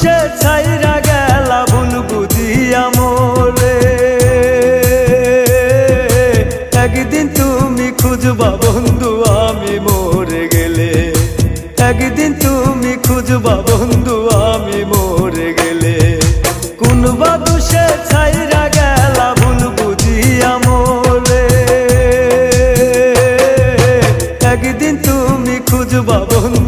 সে ছাইরা গেলা ভুল বুঝিয়া মোরে একদিন তুমি খুঁজবা বন্ধু, আমি মরে গেলে। একদিন তুমি খুঁজবা বন্ধু, আমি মরে গেলে। কোন বাদু সে ছাইরা গেলা ভুল বুঝিয়া মোরে একদিন তুমি খুঁজবা বন্ধু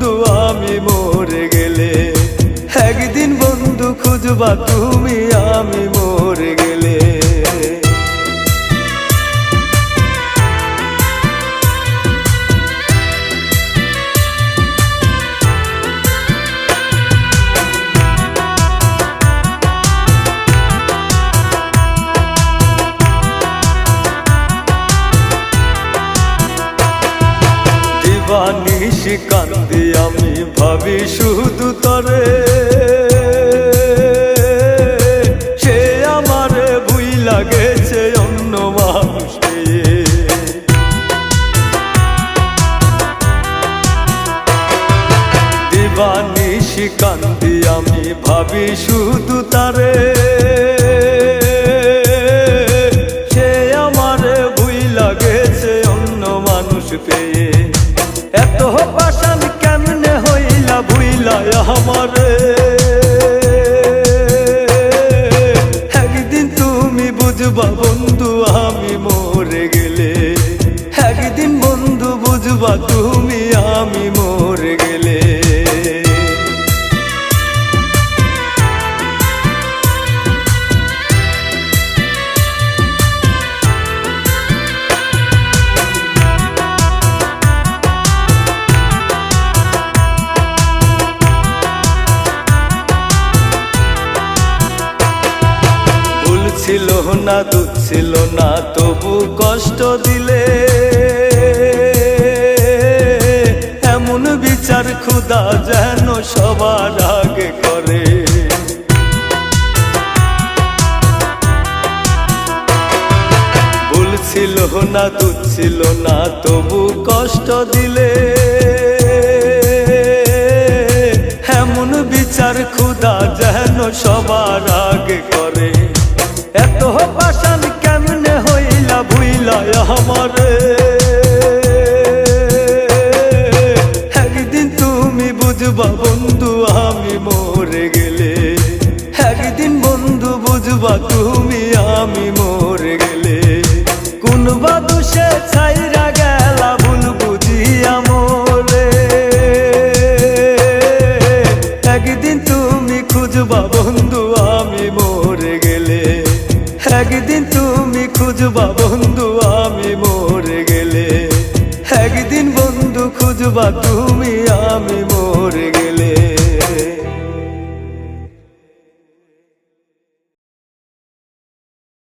দিবানিশি কান্দি আমি ভাবি শুধু তরে। সে আমারে ভুই লাগেছে অন্য মানুষকে। দিবানিশি কান্দি আমি ভাবি শুধু তারে। সে আমারে ভুই লাগেছে অন্য মানুষ পেয়ে আমি মরে গেলে। একদিন বন্ধু বুঝবা তুমি আমি মরে গেলে। ছিল না, দুধ ছিল না, তবু কষ্ট দিলে। এমন বিচার খুদা যেন সবার আগে করে। ভুল ছিল না, দুধ ছিল না, তবু কষ্ট দিলে। এমন বিচার খুদা যেন সবার আগে করে। এত পাশান কেমনে হইলা ভুইলা আমারে? একদিন তুমি বুঝবা বন্ধু, আমি মরে গেলে। একদিন বন্ধু বুঝবা তুমি, আমি মরে গেলে। কোন বা ছাইরা গেলা বন্ধু আমি মরে গেলে একদিন বন্ধু খুঁজবা